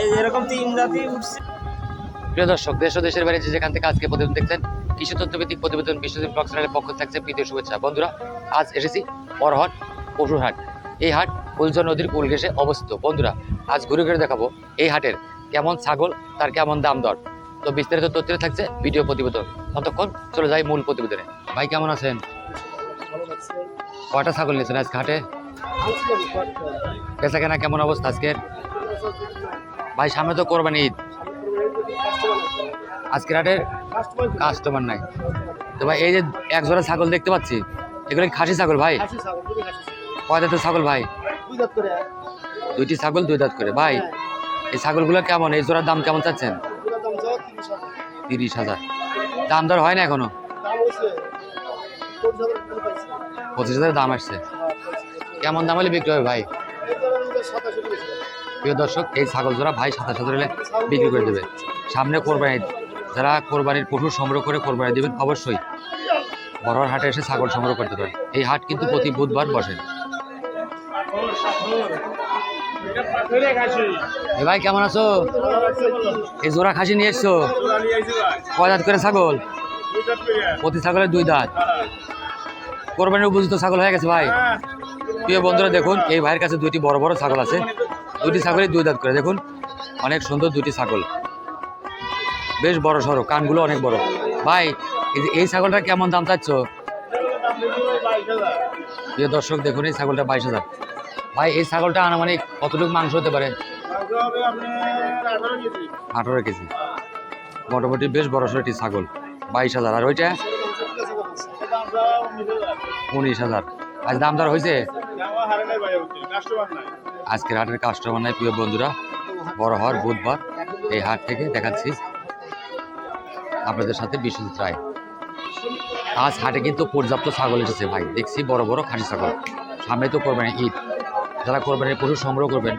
এই এরকম তিন রাতি উঠছে। প্রিয় দর্শক দেশ ও দেশের বাইরে যেখান থেকে আজকে প্রতিবেদন দেখছেন কৃষি তথ্যভিত্তিক প্রতিবেদন বিশ্বজিৎ ব্লগ চ্যানেলের পক্ষ থাকছে প্রীতীয় শুভেচ্ছা। বন্ধুরা আজ এসেছি বড়হাট পশুর হাট এই হাট উলজন নদীর কুল ঘেসে অবস্থিত। বন্ধুরা আজ ঘুরে ঘুরে দেখাবো এই হাটের কেমন ছাগল তার কেমন দাম দর। তো বিস্তারিত তথ্য থাকছে ভিডিও প্রতিবেদন। ততক্ষণ চলে যাই মূল প্রতিবেদনে। ভাই কেমন আছেন? কয়টা ছাগল নিয়েছেন আজকে হাটে? বেচা কেনা কেমন অবস্থা আজকের? ভাই সামনে তো কোরবানি ঈদ। আজকের হাটের কাস্টমার নাই। তো ভাই এই যে এক জোড়া ছাগল দেখতে পাচ্ছি এগুলো খাসি ছাগল ভাই? কয় দাঁতের ছাগল ভাই? দুইটি ছাগল দুই দাঁত করে। ভাই এই ছাগলগুলো কেমন? এই জোড়ার দাম কেমন চাচ্ছেন? তিরিশ হাজার। দাম দর হয় না এখনও? পঁচিশ হাজার দাম আসছে। কেমন দাম হলে বিক্রি হবে ভাই? প্রিয় দর্শক, এই ছাগল জোড়া ভাই সাতাশ হাজার হলে বিক্রি করে দেবে। সামনে কোরবানি, যারা কোরবানির পশু সংগ্রহ করে কোরবানি দেবেন, অবশ্যই বড়র হাটে এসে ছাগল সংগ্রহ করতে পারেন। এই হাট কিন্তু প্রতি বুধবার বসে। ভাই, কেমন আছো? এই জোড়া খাসি নিয়ে এসছো? কয় দাঁত করে ছাগল? প্রতি ছাগলের দুই দাঁত। কোরবানির উপযুক্ত ছাগল হয়ে গেছে ভাই। প্রিয় বন্ধুরা, দেখুন, এই ভাইয়ের কাছে দুইটি বড় বড় ছাগল আছে। দুটি ছাগলই দুই দাঁত করে। দেখুন, অনেক সুন্দর দুটি ছাগল। বেশ বড় সড়ো কানগুলো অনেক বড়। ভাই, এই ছাগলটা কেমন দাম চাচ্ছ? প্রিয় দর্শক, দেখুন, এই ছাগলটা বাইশ হাজার। ভাই, এই ছাগলটা আনুমানিক কতটুকু মাংস হতে পারে? আঠারো কেজি। মোটামুটি বেশ বড় সড়ো একটি ছাগল, বাইশ হাজার। আর ওইটা? উনিশ হাজার। আজ দাম দর হয়েছে? আজকের হাটের কাস্টমার নাই, প্রিয় বন্ধুরা। বড় হওয়ার বুধবার এই হাট থেকে দেখাচ্ছি আপনাদের সাথে বিশ্বজিৎ রায়। আজ হাটে কিন্তু পর্যাপ্ত ছাগল এসেছে ভাই। দেখছি বড় বড় খাসি ছাগল। সামনে তো করবেন ঈদ। যারা কোরবানির পশু সংগ্রহ করবেন,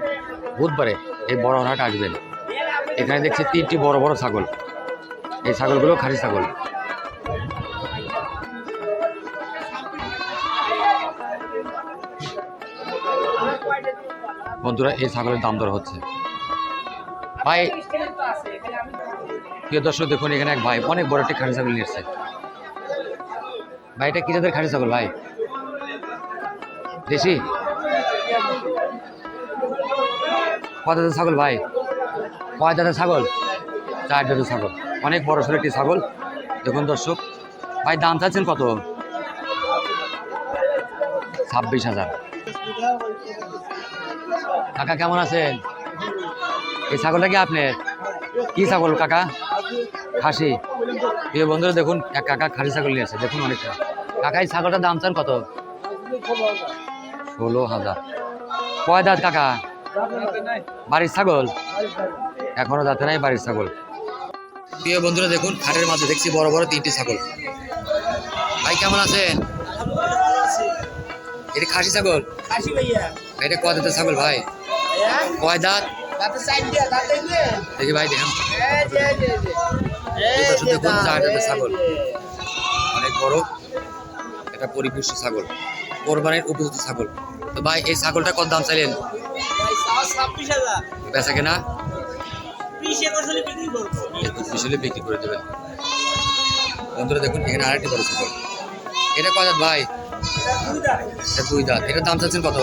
বুধবারে এই বড় হাট আসবেন। এখানে দেখছি তিনটি বড় বড় ছাগল। এই ছাগলগুলো খাসি ছাগল। বন্ধুরা, এই ছাগলের দাম দর হচ্ছে। ভাই, প্রিয় দর্শক, দেখুন, এখানে এক ভাই অনেক বড় একটি খাঁটি ছাগল নিয়ে এসছে। ভাই, এটা কি জাতের খাঁটি ছাগল, ভাই? দেশি? কয় দাঁতের ছাগল, ভাই? কয় দাঁতের ছাগল? চার দাঁতের ছাগল। অনেক বড় সড়ো একটি ছাগল। দেখুন, দর্শক, ভাই, দাম চাচ্ছেন কত? ছাব্বিশ হাজার। কাকা কেমন আছেন? এই ছাগলটা কি আপনার? কি ছাগল কাকা? খাসি। প্রিয় বন্ধুরা দেখুন এক কাকা খাসি ছাগল নিয়ে আছে দেখুন অনেকটা। কাকা এই ছাগলটার দাম চান কত? ষোলো হাজার। কয় দাঁত কাকা? বাড়ির ছাগল? এখনও দাঁতে নাই বাড়ির ছাগল। প্রিয় বন্ধুরা দেখুন খাটের মাঝে দেখছি বড় বড় তিনটি ছাগল। ভাই কেমন আছেন? এটা খাসি ছাগল? এটা কয় দাঁতের ছাগল ভাই? কয় দাঁত? দেখি ভাই দেখেন। ছাগল। অনেক বড় এটা পরিপুষ্ট ছাগল। কোরবানির উপযুক্ত ছাগল। তো ভাই এই ছাগলটা কত দাম চাইলেন। বেচা কেনা? হলে বিক্রি করে দেবেন। বন্ধুরা দেখুন এখানে আরেকটি বড় ছাগল। এটা কয় দাঁত ভাই? দুই দাঁত। এটা এটার দাম চাচ্ছেন কত।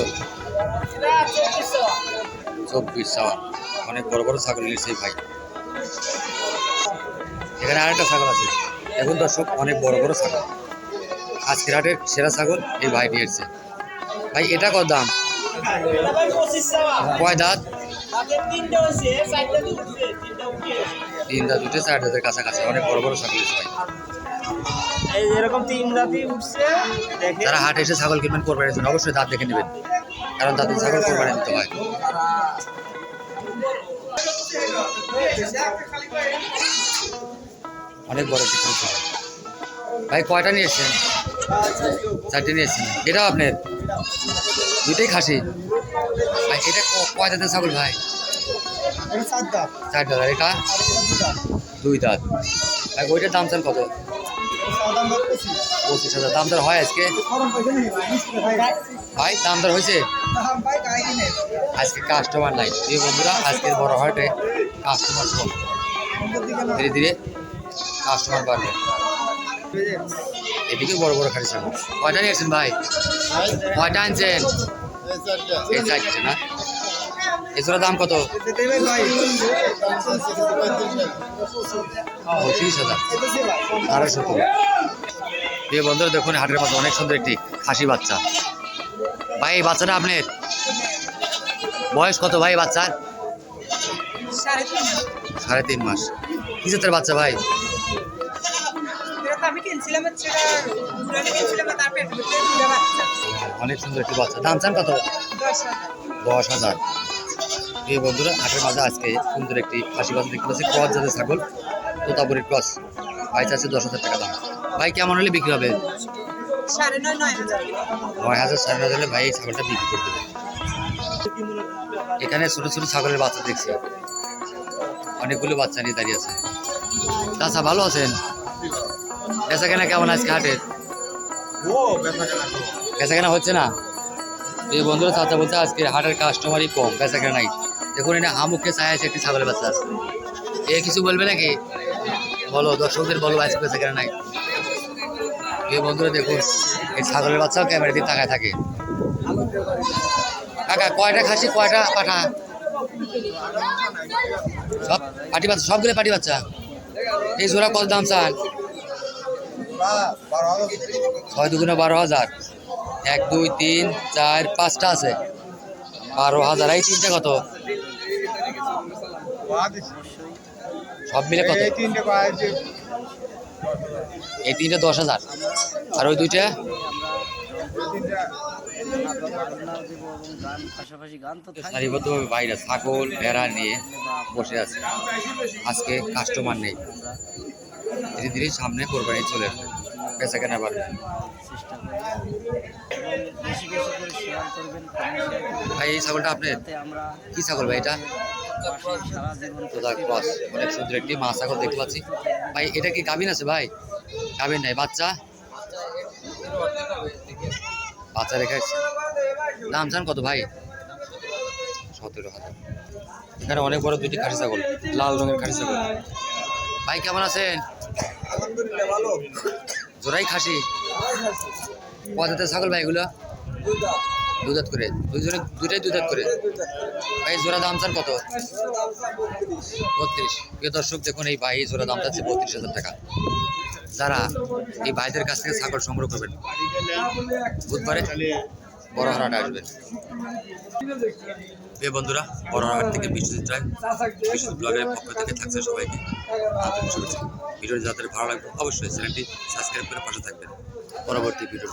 চব্বিশ চাওয়া। অনেক বড় বড় ছাগল নিয়েছে ভাই। এখানে আরেকটা ছাগল আছে। দেখুন দর্শক অনেক বড় বড় ছাগল। আজকের হাটের সেরা ছাগল এই ভাই নিয়ে এসছে। ভাই এটা কত দাম। কয় দাঁত? উঠে। তিন দাঁত দুটো চার দাঁতের কাছাকাছি। অনেক বড় বড় ছাগল ভাই। এরকম তিন রাতি উঠছে যারা হাটে এসে ছাগল কিনবেন কোরবানির জন্য অবশ্যই দাঁত দেখে নেবেন। কারণ দাঁতের ছাগল কোরবানি দিতে হয়। অনেক বড় ছিল। ভাই, কয়টা নিয়ে এসছেন? চারটে নিয়ে এসছেন। এটাও আপনার? দুইটাই খাসি? ভাই এটা কয় দাঁতের ছাগল ভাই? চার দাঁত। এটা? দুই দাঁত। ভাই, ওইটার দাম চান কত? পঁচিশ হাজার। দাম দর হয় আজকে? ভাই, দাম দর হয়েছে? আজকে কাস্টমার নাই। প্রিয় বন্ধুরা, আজকের বড় হাটে কাস্টমার কম। ধীরে ধীরে কাস্টমার বাড়বে। এদিকে বড় বড় খাড়ি কয়টা নিয়েছেন ভাই? কয়টা আনছেন? এই চারটে না? এছাড়া দাম কত? পঁচিশ হাজার। আড়াইশো প্রিয় বন্ধুরা, দেখুন হাটের মধ্যে অনেক সুন্দর একটি খাসি বাচ্চা। ভাই বাচ্চাটা আপনার বয়স কত ভাই বাচ্চার? সাড়ে তিন মাস। কি জাতের বাচ্চা ভাই? তার অনেক সুন্দর একটি বাচ্চা। দাম চান কত? দশ হাজার। এই বন্ধুরা হাটের মাঝে আজকে সুন্দর একটি খাসি বাজার দেখতে পাচ্ছি। ক্রস জাতের ছাগল তোতাপুরের ক্রস। ভাই চাচ্ছে দশ হাজার টাকা দাম। ভাই কেমন হলে বিক্রি হবে? নয় হাজার। সাড়ে নয় হলে ভাই, ছাগলটা বিক্রি করে দেবে এখানে ছোট ছোট ছাগলের বাচ্চা দেখছি। অনেকগুলো বাচ্চা নিয়ে দাঁড়িয়ে আছে। চাচা, ভালো আছেন? বেচা কেনা কেমন আজকে হাটের বেচা কেনা হচ্ছে না? এই বন্ধুরা, চাচা বলছে আজকে হাটের কাস্টমারই কম বেচা কেনা নাই। দেখুন এটা হামুখে ছায় আছে একটি ছাগলের বাচ্চা আছে। এ কিছু বলবে নাকি? বলো, দর্শকদের বলো, আজকে বেচা কেনা নাই। এই বন্ধুরা, দেখুন, এই ছাগলের বাচ্চাও ক্যামেরা দিয়ে তাকায় থাকে। কাকা, কয়টা খাসি, কয়টা পাঠা? সব পাটি বাচ্চা, সবগুলো পাটি বাচ্চা? এই জোড়া কত দাম চান? ছয় দুগুণে বারো হাজার। এক, দুই, তিন, চার, পাঁচটা আছে। বারো হাজার। এই তিনটা কত? সব মিলে কত? এই তিনটা দশ হাজার। আর ওই দুইটা? সারিবদ্ধভাবে বাইরে ছাগল ভেড়া নিয়ে বসে আছে। আজকে কাস্টমার নেই। ধীরে ধীরে সামনে কোরবানি চলে আসবে। বেচা কেনা বাড়বে। ভাই এই ছাগলটা আপনার কি ছাগল ভাই এটা? ক্রস। অনেক সুন্দর একটি মা ছাগল দেখতে পাচ্ছি। ভাই এটা কি গাভিন আছে ভাই? গাভিন নাই বাচ্চা? বাচ্চা রেখে আসছে। দাম চান কত ভাই? সতেরো হাজার। এখানে অনেক বড় দুটি খাসি ছাগল লাল রঙের খাসি ছাগল। ভাই কেমন আছেন? জোড়াই খাসি? কত ছাগল ভাই এগুলো? দুধাত করে। দুজনে দুটাই দুধাত করে? ভাই জোড়া দাম চান কত? বত্রিশ। প্রিয় দর্শক দেখুন এই ভাই জোড়া দাম যাচ্ছে বত্রিশ হাজার টাকা। যারা এই ভাইদের কাছ থেকে ছাগল সংগ্রহ করবেন। বুধবারে বড় আসবেন এ বন্ধুরা বড় হাট থেকে বিশ্বজিৎ রায় বিশ্বজিৎ ব্লগের পক্ষ থেকে থাকছে সবাইকে শুভেচ্ছা। ভিডিওটি যাদের ভালো লাগবে, অবশ্যই চ্যানেলটি সাবস্ক্রাইব করে পাশে থাকবেন। পরবর্তী ভিডিও